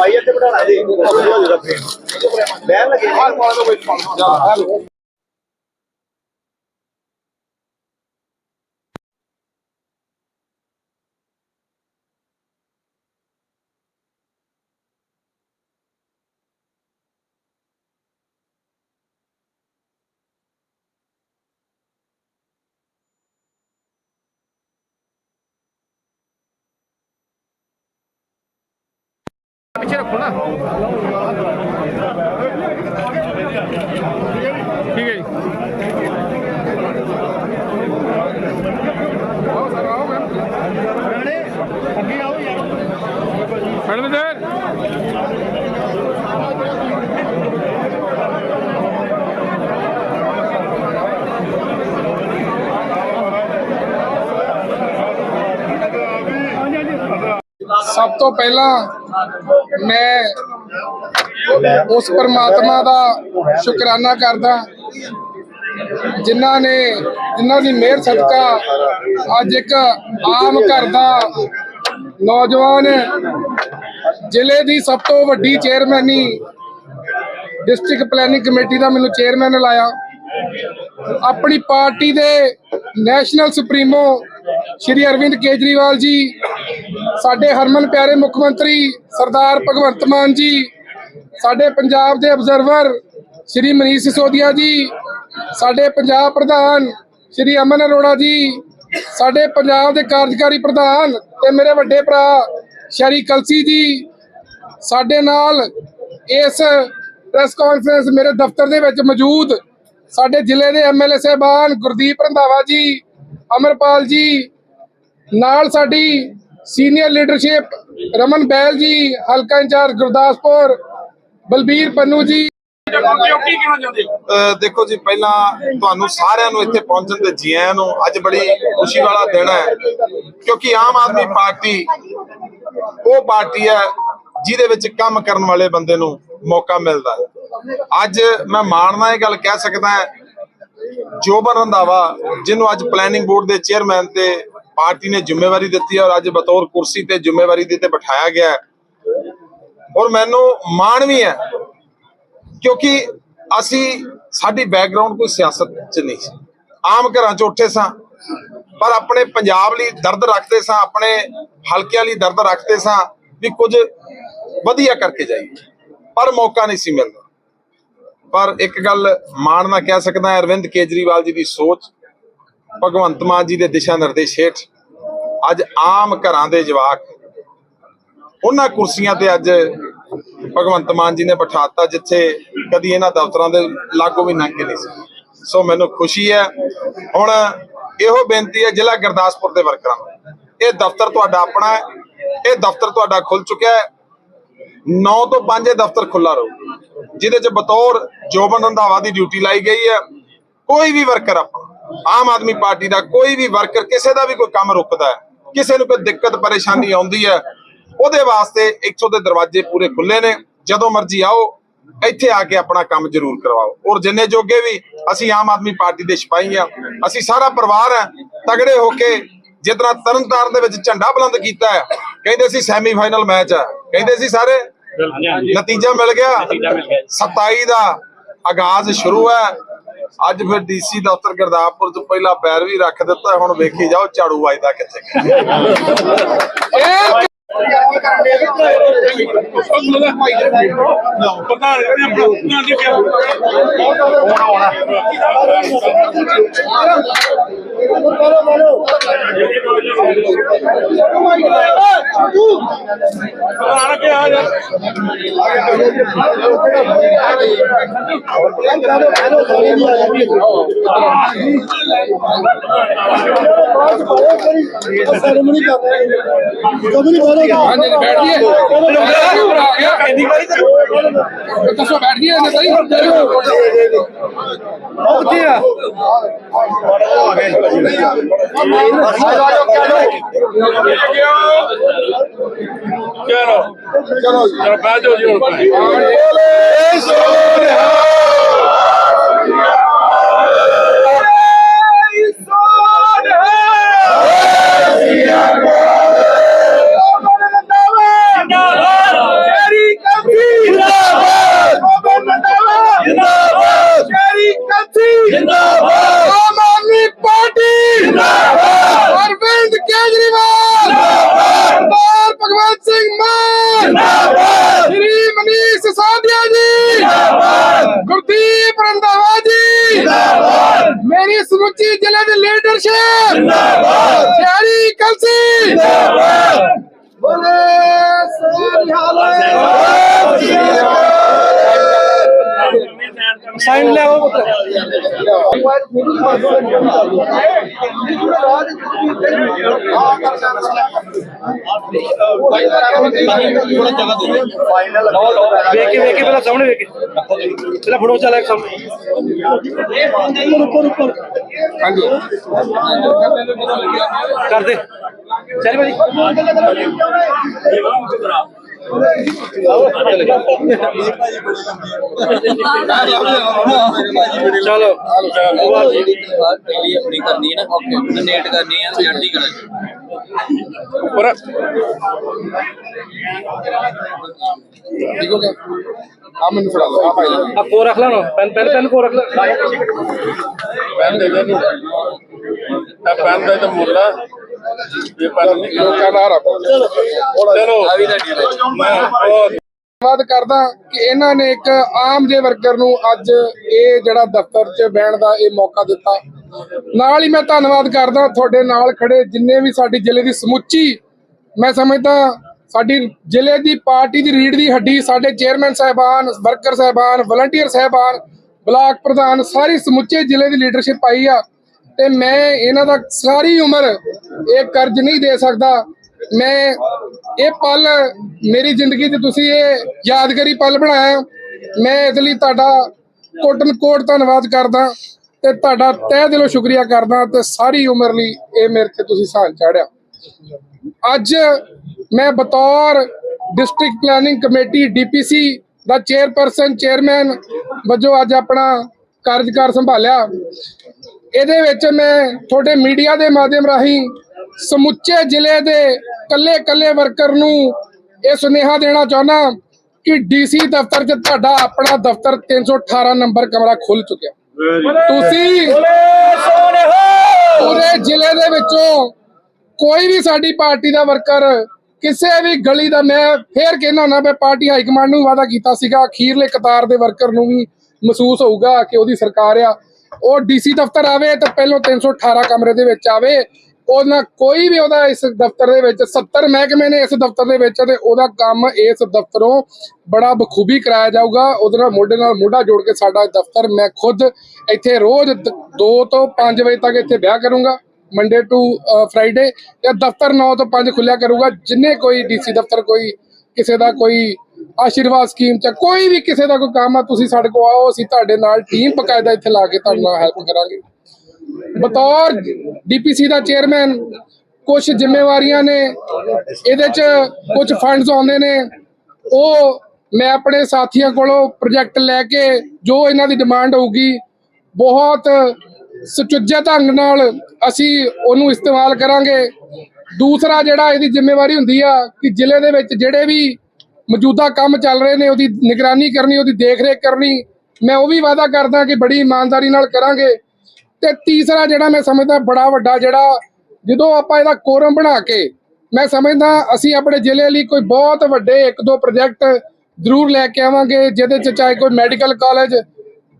பையத்தை விட வேலை ਪਿੱਛੇ ਰੱਖੋ ਨਾ। ਠੀਕ ਹੈ ਜੀ। ਆਓ ਸਰ ਆਓ ਮੈਮ ਅੱਗੇ ਆਓ ਯਾਰ ਮੈਡਮ ਸਰ ਸਭ ਤੋਂ ਪਹਿਲਾਂ ਮੈਂ ਉਸ ਪਰਮਾਤਮਾ ਦਾ ਸ਼ੁਕਰਾਨਾ ਕਰਦਾ ਜਿਨ੍ਹਾਂ ਨੇ, ਜਿਨ੍ਹਾਂ ਦੀ ਮਿਹਰ ਸਦਕਾ ਅੱਜ ਇੱਕ ਆਮ ਘਰ ਦਾ ਨੌਜਵਾਨ ਜ਼ਿਲ੍ਹੇ ਦੀ ਸਭ ਤੋਂ ਵੱਡੀ ਚੇਅਰਮੈਨੀ ਡਿਸਟ੍ਰਿਕਟ ਪਲੈਨਿੰਗ ਕਮੇਟੀ ਦਾ ਮੈਨੂੰ ਚੇਅਰਮੈਨ ਲਾਇਆ। ਆਪਣੀ ਪਾਰਟੀ ਦੇ ਨੈਸ਼ਨਲ ਸੁਪਰੀਮੋ ਸ਼੍ਰੀ ਅਰਵਿੰਦ ਕੇਜਰੀਵਾਲ ਜੀ ਸਾਡੇ ਹਰਮਨ ਪਿਆਰੇ ਮੁੱਖ ਮੰਤਰੀ ਸਰਦਾਰ ਭਗਵੰਤ ਮਾਨ ਜੀ, ਸਾਡੇ ਪੰਜਾਬ ਦੇ ਅਬਜ਼ਰਵਰ ਸ਼੍ਰੀ ਮਨੀਸ਼ ਸਿਸੋਦੀਆ ਜੀ, ਸਾਡੇ ਪੰਜਾਬ ਪ੍ਰਧਾਨ ਸ਼੍ਰੀ ਅਮਨ ਅਰੋੜਾ ਜੀ, ਸਾਡੇ ਪੰਜਾਬ ਦੇ ਕਾਰਜਕਾਰੀ ਪ੍ਰਧਾਨ ਤੇ ਮੇਰੇ ਵੱਡੇ ਭਰਾ ਸ਼ਰੀ ਕਲਸੀ ਜੀ, ਸਾਡੇ ਨਾਲ ਇਸ ਪ੍ਰੈਸ ਕਾਨਫਰੰਸ ਮੇਰੇ ਦਫ਼ਤਰ ਦੇ ਵਿੱਚ ਮੌਜੂਦ ਸਾਡੇ ਜ਼ਿਲ੍ਹੇ ਦੇ ਐਮਐਲਏ ਸਾਹਿਬਾਨ ਗੁਰਦੀਪ ਰੰਧਾਵਾ ਜੀ, ਅਮਰਪਾਲ ਜੀ, ਨਾਲ ਸਾਡੀ ਸੀਨੀਅਰ ਲੀਡਰਸ਼ਿਪ ਰਮਨ ਬੈਲ ਜੀ ਹਲਕਾ ਇੰਚਾਰਜ ਗੁਰਦਾਸਪੁਰ ਬਲਬੀਰ ਪੰਨੂ ਜੀ ਦੇਖੋ ਜੀ, ਪਹਿਲਾਂ ਤੁਹਾਨੂੰ ਸਾਰਿਆਂ ਨੂੰ ਇੱਥੇ ਪਹੁੰਚਣ ਦੇ ਜੀ ਆਇਆਂ ਨੂੰ ਅੱਜ ਬੜੀ ਖੁਸ਼ੀ ਵਾਲਾ ਦਿਨ ਹੈ, ਕਿਉਂਕਿ ਆਮ ਆਦਮੀ ਪਾਰਟੀ ਉਹ ਪਾਰਟੀ ਹੈ ਜਿਹਦੇ ਵਿੱਚ ਕੰਮ ਕਰਨ ਵਾਲੇ ਬੰਦੇ ਨੂੰ ਮੌਕਾ ਮਿਲਦਾ ਹੈ। ਅੱਜ ਮੈਂ ਮਾਣ ਨਾਲ ਇਹ ਗੱਲ ਕਹਿ ਸਕਦਾ ਜੋਬਨ ਰੰਧਾਵਾ, ਜਿਹਨੂੰ ਅੱਜ ਪਲੈਨਿੰਗ ਬੋਰਡ ਦੇ ਚੇਅਰਮੈਨ ਤੇ ਪਾਰਟੀ ਨੇ ਜ਼ਿੰਮੇਵਾਰੀ ਦਿੱਤੀ ਹੈ ਔਰ ਅੱਜ ਬਤੌਰ ਕੁਰਸੀ ਤੇ ਜ਼ਿੰਮੇਵਾਰੀ ਦੇ ਤੇ ਬਿਠਾਇਆ ਗਿਆ ਔਰ ਮੈਨੂੰ ਮਾਣ ਵੀ ਹੈ ਕਿਉਂਕਿ ਅਸੀਂ, ਸਾਡੀ ਬੈਕਗ੍ਰਾਉਂਡ ਕੋਈ ਸਿਆਸਤ ਚ ਨਹੀਂ ਸੀ। ਆਮ ਘਰਾਂ ਚ ਉੱਠੇ ਸਾਂ, ਪਰ ਆਪਣੇ ਪੰਜਾਬ ਲਈ ਦਰਦ ਰੱਖਦੇ ਸਾਂ, ਆਪਣੇ ਹਲਕਿਆਂ ਲਈ ਦਰਦ ਰੱਖਦੇ ਸਾਂ ਵੀ ਕੁਝ ਵਧੀਆ ਕਰਕੇ ਜਾਈਏ। ਪਰ ਮੌਕਾ ਨਹੀਂ ਸੀ ਮਿਲਦਾ। ਪਰ ਇੱਕ ਗੱਲ ਮਾਣ ਨਾਲ ਕਹਿ ਸਕਦਾ ਅਰਵਿੰਦ ਕੇਜਰੀਵਾਲ ਜੀ ਦੀ ਸੋਚ ਭਗਵੰਤ ਮਾਨ ਜੀ ਦੇ ਦਿਸ਼ਾ ਨਿਰਦੇਸ਼ ਹੇਠ ਅੱਜ ਆਮ ਘਰਾਂ ਦੇ ਜਵਾਕ ਉਹਨਾਂ ਕੁਰਸੀਆਂ ਤੇ ਅੱਜ ਭਗਵੰਤ ਮਾਨ ਜੀ ਨੇ ਬਿਠਾਤਾ ਜਿੱਥੇ ਕਦੀ ਇਹਨਾਂ ਦਫ਼ਤਰਾਂ ਦੇ ਲਾਗੂ ਵੀ ਲੰਘ ਕੇ ਨਹੀਂ ਸੀ। ਸੋ ਮੈਨੂੰ ਖੁਸ਼ੀ ਹੈ। ਹੁਣ ਇਹੋ ਬੇਨਤੀ ਹੈ ਜ਼ਿਲ੍ਹਾ ਗੁਰਦਾਸਪੁਰ ਦੇ ਵਰਕਰਾਂ ਨੂੰ। ਇਹ ਦਫ਼ਤਰ ਤੁਹਾਡਾ ਆਪਣਾ ਹੈ। ਇਹ ਦਫ਼ਤਰ ਤੁਹਾਡਾ ਖੁੱਲ ਚੁੱਕਿਆ ਹੈ। 9 ਤੋਂ 5 ਇਹ ਦਫ਼ਤਰ ਖੁੱਲਾ ਰਹੂ। ਜਿਹਦੇ ਚ ਬਤੌਰ ਜੋਬਨ ਰੰਧਾਵਾ ਦੀ ਡਿਊਟੀ ਲਾਈ ਗਈ ਹੈ। ਕੋਈ ਵੀ ਵਰਕਰ ਆਪਣਾ ਆਮ ਆਦਮੀ ਪਾਰਟੀ ਦਾ ਕੋਈ ਵੀ ਵਰਕਰ ਕਿਸੇ ਦਾ ਵੀ ਕੋਈ ਕੰਮ ਰੁਕਦਾ ਹੈ ਕਿਸੇ ਨੂੰ ਕੋਈ ਦਿੱਕਤ ਪਰੇਸ਼ਾਨੀ ਆਉਂਦੀ ਹੈ ਉਹਦੇ ਵਾਸਤੇ 100 ਦੇ ਦਰਵਾਜ਼ੇ ਪੂਰੇ ਖੁੱਲੇ ਨੇ। ਜਦੋਂ ਮਰਜ਼ੀ ਆਓ ਇੱਥੇ ਆ ਕੇ ਆਪਣਾ ਕੰਮ ਜ਼ਰੂਰ ਕਰਵਾਓ। ਔਰ ਜਿੰਨੇ ਜੋਗੇ ਵੀ ਅਸੀਂ ਆਮ ਆਦਮੀ ਪਾਰਟੀ ਦੇ ਸਿਪਾਹੀ ਆ ਅਸੀਂ ਸਾਰਾ ਪਰਿਵਾਰ ਹੈ ਤਗੜੇ ਹੋ ਕੇ ਜਿਤਨਾ ਤਰਨਤਾਰਨ ਦੇ ਵਿੱਚ ਝੰਡਾ ਬੁਲੰਦ ਕੀਤਾ ਹੈ ਕਹਿੰਦੇ ਸੀ ਸੈਮੀਫਾਈਨਲ ਮੈਚ ਹੈ। ਕਹਿੰਦੇ ਸੀ ਸਾਰੇ ਨਤੀਜਾ ਮਿਲ ਗਿਆ। 27 ਦਾ ਆਗਾਜ਼ ਸ਼ੁਰੂ ਹੈ। ਅੱਜ ਫਿਰ ਡੀਸੀ ਦਫ਼ਤਰ ਗੁਰਦਾਸਪੁਰ ਤੋਂ ਪਹਿਲਾਂ ਪੈਰ ਵੀ ਰੱਖ ਦਿੱਤਾ, ਹੁਣ ਵੇਖੀ ਜਾਓ ਝਾੜੂ ਵੱਜਦਾ ਕਿੱਥੇ। ਇਹ ਸੈਰੇਮਨੀ ਕਰ ਰਹੇ ਕਦੋਂ ਨਹੀਂ ਜੀ, ਬੈਠ ਆ ਗਿਆ ਦੱਸੋ ਬੈਠ ਗਏ ਨੇ ਸਹੀ ਉੱਥੇ ਆ? ਚਲੋ ਚਲੋ ਬਹਿ ਜਾਓ ਜੀ ਹੁਣ ਭਾਈ। ਗੁਰਦੀਪ ਰੰਧਾਵਾ ਜੀ। ਜਿੰਦਾਬਾਦ। ਮੇਰੀ ਸਮੁੱਚੀ ਜ਼ਿਲ੍ਹੇ ਦੀ ਲੀਡਰਸ਼ਿਪ ਜਿੰਦਾਬਾਦ। ਸ਼ਹਿਰੀ ਕਲਸੀ। ਜਿੰਦਾਬਾਦ। ਬੋਲੇ ਸਾਈਨ ਲੈ ਆਓ ਫਾਈਨਲ ਵੇਖ ਕੇ ਵੇਖ ਕੇ ਪਹਿਲਾਂ ਸਾਹਮਣੇ ਵੇਖ ਕੇ ਪਹਿਲਾਂ ਫੋਟੋ ਚੱਲ ਇੱਕ ਸਾਹਮਣੇ ਹਾਂਜੀ ਕਰ ਦੇ ਚੱਲ ਭਾਜੀ ਚਲੋ ਪਹਿਲੀ ਆਪਣੀ ਕਰਨੀ ਹੈ ਨਾ ਨੇਟ ਕਰਨੀ ਹੈ ਚੜ੍ਹਦੀ ਕਲਾ ਚ ਉੱਪਰ ਠੀਕ ਹੋ ਗਿਆ ਆ ਮੈਨੂੰ ਫੜਾ ਲਓ ਆ ਭਾਈ ਆ ਕੋ ਰੱਖ ਲਾ ਨਾ ਪੈਨ ਪੈਨ ਪੈਨ ਕੋ ਰੱਖ ਲੈ ਪੈਨ ਦੇ ਦੇ ਨੂੰ ਇਹ ਪੈਨ ਦਾ ਤਾਂ ਮੁੱਲ ਆ ਇਹ ਪੈਨ ਨਹੀਂ ਲੋਕਾਂ ਦਾ ਰੱਬ ਚਲੋ ਮੈਂ ਧੰਨਵਾਦ ਕਰਦਾ ਕਿ ਇਹਨਾਂ ਨੇ ਇੱਕ ਆਮ ਜੇ ਵਰਕਰ ਨੂੰ ਅੱਜ ਇਹ ਜਿਹੜਾ ਦਫ਼ਤਰ 'ਚ ਬਹਿਣ ਦਾ ਇਹ ਮੌਕਾ ਦਿੱਤਾ। ਨਾਲ ਹੀ ਮੈਂ ਧੰਨਵਾਦ ਕਰਦਾ ਤੁਹਾਡੇ ਨਾਲ ਖੜੇ ਜਿੰਨੇ ਵੀ ਸਾਡੀ ਜ਼ਿਲ੍ਹੇ ਦੀ ਸਮੁੱਚੀ, ਮੈਂ ਸਮਝਦਾ ਸਾਡੀ ਜ਼ਿਲ੍ਹੇ ਦੀ ਪਾਰਟੀ ਦੀ ਰੀੜ ਦੀ ਹੱਡੀ, ਸਾਡੇ ਚੇਅਰਮੈਨ ਸਾਹਿਬਾਨ, ਵਰਕਰ ਸਾਹਿਬਾਨ, ਵਲੰਟੀਅਰ ਸਾਹਿਬਾਨ, ਬਲਾਕ ਪ੍ਰਧਾਨ, ਸਾਰੀ ਸਮੁੱਚੇ ਜ਼ਿਲ੍ਹੇ ਦੀ ਲੀਡਰਸ਼ਿਪ ਆਈ ਆ। ਤੇ ਮੈਂ ਇਹਨਾਂ ਦਾ ਸਾਰੀ ਉਮਰ ਇਹ ਕਰਜ਼ ਨਹੀਂ ਦੇ ਸਕਦਾ। ਮੈਂ ਇਹ ਪਲ ਮੇਰੀ ਜ਼ਿੰਦਗੀ 'ਚ ਤੁਸੀਂ ਇਹ ਯਾਦਗਾਰੀ ਪਲ ਬਣਾਇਆ। ਮੈਂ ਇਸ ਲਈ ਤੁਹਾਡਾ ਕੋਟਨ ਕੋਟ ਧੰਨਵਾਦ ਕਰਦਾ ਤੇ ਤੁਹਾਡਾ ਤਹਿ ਦਿਲੋਂ ਸ਼ੁਕਰੀਆ ਕਰਦਾ ਤੇ ਸਾਰੀ ਉਮਰ ਲਈ ਇਹ ਮੇਰੇ ਤੇ ਤੁਸੀਂ ਸਾਨ ਚਾੜਿਆ। ਅੱਜ ਮੈਂ ਬਤੌਰ ਡਿਸਟ੍ਰਿਕਟ ਪਲੈਨਿੰਗ ਕਮੇਟੀ ਡੀਪੀਸੀ ਦਾ ਚੇਅਰਪਰਸਨ ਚੇਅਰਮੈਨ ਵਜੋਂ ਅੱਜ ਆਪਣਾ ਕਾਰਜਕਾਰ ਸੰਭਾਲਿਆ। ਇਹਦੇ ਵਿੱਚ ਮੈਂ ਤੁਹਾਡੇ ਮੀਡੀਆ ਦੇ ਮਾਧਿਅਮ ਰਾਹੀਂ ਸਮੁੱਚੇ ਜ਼ਿਲ੍ਹੇ ਦੇ ਕੱਲੇ-ਕੱਲੇ ਵਰਕਰ ਨੂੰ ਇਹ ਸੁਨੇਹਾ ਦੇਣਾ ਚਾਹੁੰਦਾ ਕਿ ਡੀਸੀ ਦਫ਼ਤਰ 'ਚ ਤੁਹਾਡਾ ਆਪਣਾ ਦਫ਼ਤਰ 318 ਨੰਬਰ ਕਮਰਾ ਖੁੱਲ ਚੁੱਕਿਆ। ਤੁਸੀਂ ਪੂਰੇ ਜ਼ਿਲ੍ਹੇ ਦੇ ਵਿੱਚੋਂ ਕੋਈ ਵੀ ਸਾਡੀ ਪਾਰਟੀ ਦਾ ਵਰਕਰ ਕਿਸੇ ਵੀ ਗਲੀ ਦਾ ਮੈਂ ਫੇਰ ਕਹਿਣਾ ਹੁੰਦਾ ਵੀ ਪਾਰਟੀ ਹਾਈ ਕਮਾਂਡ ਨੂੰ ਵਾਅਦਾ ਕੀਤਾ ਸੀਗਾ ਅਖੀਰਲੇ ਕਤਾਰ ਦੇ ਵਰਕਰ ਨੂੰ ਵੀ ਮਹਿਸੂਸ ਹੋਊਗਾ ਕਿ ਉਹਦੀ ਸਰਕਾਰ ਆ। ਉਹ ਡੀਸੀ ਦਫ਼ਤਰ ਆਵੇ ਤਾਂ ਪਹਿਲਾਂ 318 ਕਮਰੇ ਦੇ ਵਿੱਚ ਆਵੇ। ਉਹਨਾਂ ਕੋਈ ਵੀ ਉਹਦਾ ਇਸ ਦਫ਼ਤਰ ਦੇ ਵਿੱਚ 70 ਮਹਿਕਮੇ ਨੇ ਇਸ ਦਫ਼ਤਰ ਦੇ ਵਿੱਚ ਤੇ ਉਹਦਾ ਕੰਮ ਇਸ ਦਫ਼ਤਰੋਂ ਬੜਾ ਬਖੂਬੀ ਕਰਾਇਆ ਜਾਊਗਾ। ਉਹਦੇ ਨਾਲ ਮੋਢੇ ਨਾਲ ਮੋਢਾ ਜੋੜ ਕੇ ਸਾਡਾ ਦਫ਼ਤਰ ਮੈਂ ਖੁਦ ਇੱਥੇ ਰੋਜ਼ 2 ਤੋਂ 5 ਵਜੇ ਤੱਕ ਇੱਥੇ ਵਿਆਹ ਕਰੂੰਗਾ ਮੰਡੇ ਟੂ ਫਰਾਈਡੇ ਤੇ ਦਫ਼ਤਰ 9 ਤੋਂ 5 ਖੁੱਲਿਆ ਕਰੂਗਾ। ਜਿੰਨੇ ਕੋਈ ਡੀਸੀ ਦਫ਼ਤਰ, ਕੋਈ ਕਿਸੇ ਦਾ ਕੋਈ ਆਸ਼ੀਰਵਾਦ ਸਕੀਮ ਚ ਕੋਈ ਵੀ ਕਿਸੇ ਦਾ ਕੋਈ ਕੰਮ ਆ, ਤੁਸੀਂ ਸਾਡੇ ਕੋਲ ਆਓ, ਅਸੀਂ ਤੁਹਾਡੇ ਨਾਲ ਟੀਮ ਬਕਾਇਦਾ ਇੱਥੇ ਲਾ ਕੇ ਤੁਹਾਡੇ ਨਾਲ ਹੈਲਪ ਕਰਾਂਗੇ। ਬਤੌਰ ਡੀਪੀਸੀ ਦਾ ਚੇਅਰਮੈਨ ਕੁਝ ਜ਼ਿੰਮੇਵਾਰੀਆਂ ਨੇ, ਇਹਦੇ ਚ ਕੁਝ ਫੰਡਸ ਆਉਂਦੇ ਨੇ। ਉਹ ਮੈਂ ਆਪਣੇ ਸਾਥੀਆਂ ਕੋਲੋਂ ਪ੍ਰੋਜੈਕਟ ਲੈ ਕੇ ਜੋ ਇਹਨਾਂ ਦੀ ਡਿਮਾਂਡ ਹੋਊਗੀ, ਬਹੁਤ ਸੁਚੱਜੇ ਢੰਗ ਨਾਲ ਅਸੀਂ ਉਹਨੂੰ ਇਸਤੇਮਾਲ ਕਰਾਂਗੇ। ਦੂਸਰਾ ਜਿਹੜਾ ਇਹਦੀ ਜ਼ਿੰਮੇਵਾਰੀ ਹੁੰਦੀ ਆ ਕਿ ਜ਼ਿਲ੍ਹੇ ਦੇ ਵਿੱਚ ਜਿਹੜੇ ਵੀ ਮੌਜੂਦਾ ਕੰਮ ਚੱਲ ਰਹੇ ਨੇ, ਉਹਦੀ ਨਿਗਰਾਨੀ ਕਰਨੀ, ਉਹਦੀ ਦੇਖ-ਰੇਖ ਕਰਨੀ, ਮੈਂ ਉਹ ਵੀ ਵਾਅਦਾ ਕਰਦਾ ਕਿ ਬੜੀ ਇਮਾਨਦਾਰੀ ਨਾਲ ਕਰਾਂਗੇ। ਤੇ ਤੀਸਰਾ ਜਿਹੜਾ ਮੈਂ ਸਮਝਦਾ ਬੜਾ ਵੱਡਾ ਜਿਹੜਾ, ਜਦੋਂ ਆਪਾਂ ਇਹਦਾ ਕੋਰਮ ਬਣਾ ਕੇ, ਮੈਂ ਸਮਝਦਾ ਅਸੀਂ ਆਪਣੇ ਜ਼ਿਲ੍ਹੇ ਲਈ ਕੋਈ ਬਹੁਤ ਵੱਡੇ ਇੱਕ ਦੋ ਪ੍ਰੋਜੈਕਟ ਜ਼ਰੂਰ ਲੈ ਕੇ ਆਵਾਂਗੇ, ਜਿਹਦੇ ਚ ਚਾਹੇ ਕੋਈ ਮੈਡੀਕਲ ਕਾਲਜ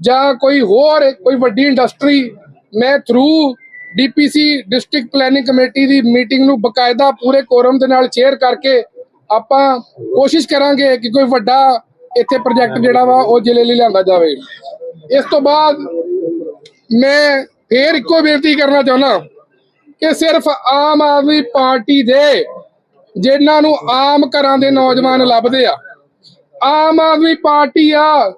ਜਾਂ ਕੋਈ ਹੋਰ, ਕੋਈ ਵੱਡੀ ਇੰਡਸਟਰੀ ਮੈਂ through DPC district planning committee ਦੀ ਮੀਟਿੰਗ ਨੂੰ ਬਕਾਇਦਾ ਪੂਰੇ ਕੋਰਮ ਦੇ ਨਾਲ ਸ਼ੇਅਰ ਕਰਕੇ ਆਪਾਂ ਕੋਸ਼ਿਸ਼ ਕਰਾਂਗੇ ਕਿ ਕੋਈ ਵੱਡਾ ਇੱਥੇ ਪ੍ਰੋਜੈਕਟ ਜਿਹੜਾ ਵਾ ਉਹ ਜ਼ਿਲ੍ਹੇ ਲਈ ਲਿਆਂਦਾ ਜਾਵੇ। ਇਸ ਤੋਂ ਬਾਅਦ ਮੈਂ ਫੇਰ ਇੱਕੋ ਬੇਨਤੀ ਕਰਨਾ ਚਾਹੁੰਦਾ ਕਿ ਸਿਰਫ ਆਮ ਆਦਮੀ ਪਾਰਟੀ ਦੇ ਜਿਨ੍ਹਾਂ ਨੂੰ ਆਮ ਘਰਾਂ ਦੇ ਨੌਜਵਾਨ ਲੱਭਦੇ ਆ, ਆਮ ਆਦਮੀ ਪਾਰਟੀ ਆ,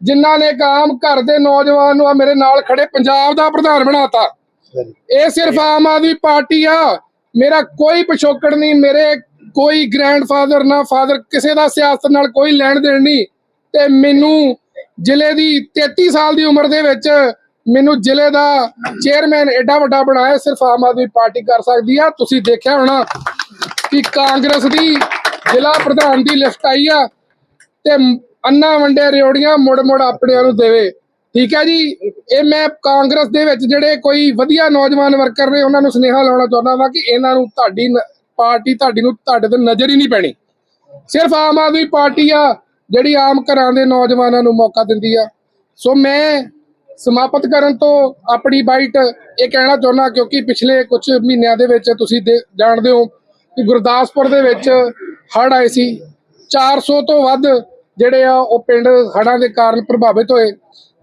ਜਿਨ੍ਹਾਂ ਨੇ ਇੱਕ ਆਮ ਘਰ ਦੇ ਨੌਜਵਾਨ ਨੂੰ ਆ ਮੇਰੇ ਨਾਲ ਖੜੇ ਪੰਜਾਬ ਦਾ ਪ੍ਰਧਾਨ ਬਣਾਤਾ। ਇਹ ਸਿਰਫ ਆਮ ਆਦਮੀ ਪਾਰਟੀ ਆ, ਮੇਰਾ ਕੋਈ ਪਿਛੋਕੜ ਨਹੀਂ, ਮੇਰੇ ਕੋਈ ਗ੍ਰੈਂਡਫਾਦਰ ਨਾ ਫਾਦਰ ਕਿਸੇ ਦਾ ਸਿਆਸਤ ਨਾਲ ਕੋਈ ਲੈਣ ਦੇਣ ਨਹੀਂ। ਤੇ ਮੈਨੂੰ ਜ਼ਿਲ੍ਹੇ ਦੀ 33 ਸਾਲ ਦੀ ਉਮਰ ਦੇ ਵਿੱਚ ਮੈਨੂੰ ਜ਼ਿਲ੍ਹੇ ਦਾ ਚੇਅਰਮੈਨ ਐਡਾ ਵੱਡਾ ਬਣਾਇਆ, ਸਿਰਫ ਆਮ ਆਦਮੀ ਪਾਰਟੀ ਕਰ ਸਕਦੀ ਆ। ਤੁਸੀਂ ਦੇਖਿਆ ਹੋਣਾ ਕਿ ਕਾਂਗਰਸ ਦੀ ਜ਼ਿਲ੍ਹਾ ਪ੍ਰਧਾਨ ਦੀ ਲਿਫਟ ਆਈ ਆ ਤੇ ਅੰਨਾ ਵੰਡੇ ਰਿਓੜੀਆਂ ਮੁੜ ਮੁੜ ਆਪਣਿਆਂ ਨੂੰ ਦੇਵੇ। ਠੀਕ ਹੈ ਜੀ? ਇਹ ਮੈਂ ਕਾਂਗਰਸ ਦੇ ਵਿੱਚ ਜਿਹੜੇ ਕੋਈ ਵਧੀਆ ਨੌਜਵਾਨ ਵਰਕਰ ਨੇ, ਉਹਨਾਂ ਨੂੰ ਸੁਨੇਹਾ ਲਾਉਣਾ ਚਾਹੁੰਦਾ ਵਾਂ ਕਿ ਇਹਨਾਂ ਨੂੰ ਤੁਹਾਡੀ ਪਾਰਟੀ ਤੁਹਾਡੀ ਨੂੰ, ਤੁਹਾਡੇ ਤੇ ਨਜ਼ਰ ਹੀ ਨਹੀਂ ਪੈਣੀ। ਸਿਰਫ ਆਮ ਆਦਮੀ ਪਾਰਟੀ ਆ, ਜਿਹੜੀ ਆਮ ਘਰਾਂ ਦੇ ਨੌਜਵਾਨਾਂ ਨੂੰ ਮੌਕਾ ਦਿੰਦੀ ਆ। ਸੋ ਮੈਂ ਸਮਾਪਤ ਕਰਨ ਤੋਂ ਆਪਣੀ ਬਾਈਟ ਇਹ ਕਹਿਣਾ ਚਾਹੁੰਦਾ, ਕਿਉਂਕਿ ਪਿਛਲੇ ਕੁਝ ਮਹੀਨਿਆਂ ਦੇ ਵਿੱਚ ਤੁਸੀਂ ਜਾਣਦੇ ਹੋ ਕਿ ਗੁਰਦਾਸਪੁਰ ਦੇ ਵਿੱਚ ਹੜ੍ਹ ਆਏ ਸੀ। 400 ਤੋਂ ਵੱਧ ਜਿਹੜੇ ਆ, ਉਹ ਪਿੰਡ ਹੜ੍ਹਾਂ ਦੇ ਕਾਰਨ ਪ੍ਰਭਾਵਿਤ ਹੋਏ।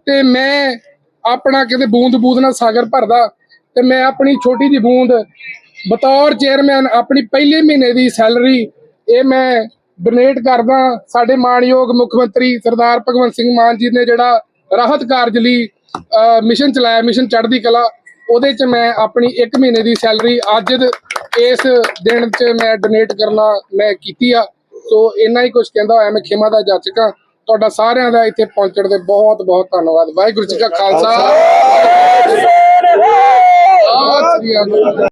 ਤੇ ਮੈਂ ਆਪਣਾ ਕਿਤੇ ਬੂੰਦ ਬੂੰਦ ਨਾਲ ਸਾਗਰ ਭਰਦਾ, ਤੇ ਮੈਂ ਆਪਣੀ ਛੋਟੀ ਜਿਹੀ ਬੂੰਦ ਬਤੌਰ ਚੇਅਰਮੈਨ ਆਪਣੀ ਪਹਿਲੇ ਮਹੀਨੇ ਦੀ ਸੈਲਰੀ ਇਹ ਮੈਂ ਡੋਨੇਟ ਕਰਦਾ ਸਾਡੇ ਮਾਣਯੋਗ ਮੁੱਖ ਮੰਤਰੀ ਸਰਦਾਰ ਭਗਵੰਤ ਸਿੰਘ ਮਾਨ ਜੀ ਨੇ ਜਿਹੜਾ ਰਾਹਤ ਕਾਰਜ ਲਈ ਮਿਸ਼ਨ ਚਲਾਇਆ ਮਿਸ਼ਨ ਚੜ੍ਹਦੀ ਕਲਾ ਉਹਦੇ ਚ ਮੈਂ ਆਪਣੀ 1 ਮਹੀਨੇ ਦੀ ਸੈਲਰੀ ਅੱਜ ਇਸ ਦਿਨ ਚ ਮੈਂ ਡੋਨੇਟ ਕਰਨਾ ਮੈਂ ਕੀਤੀ ਆ। ਸੋ ਇੰਨਾ ਹੀ ਕੁਝ ਕਹਿੰਦਾ ਹੋਇਆ ਮੈਂ ਖਿਮਾ ਦਾ ਜਾਚਕ ਤੁਹਾਡਾ ਸਾਰਿਆਂ ਦਾ ਇੱਥੇ ਪਹੁੰਚਣ ਦੇ ਬਹੁਤ ਬਹੁਤ ਧੰਨਵਾਦ। ਵਾਹਿਗੁਰੂ ਜੀ ਕਾ ਖਾਲਸਾ। ਸਤਿ ਸ੍ਰੀ ਅਕਾਲ।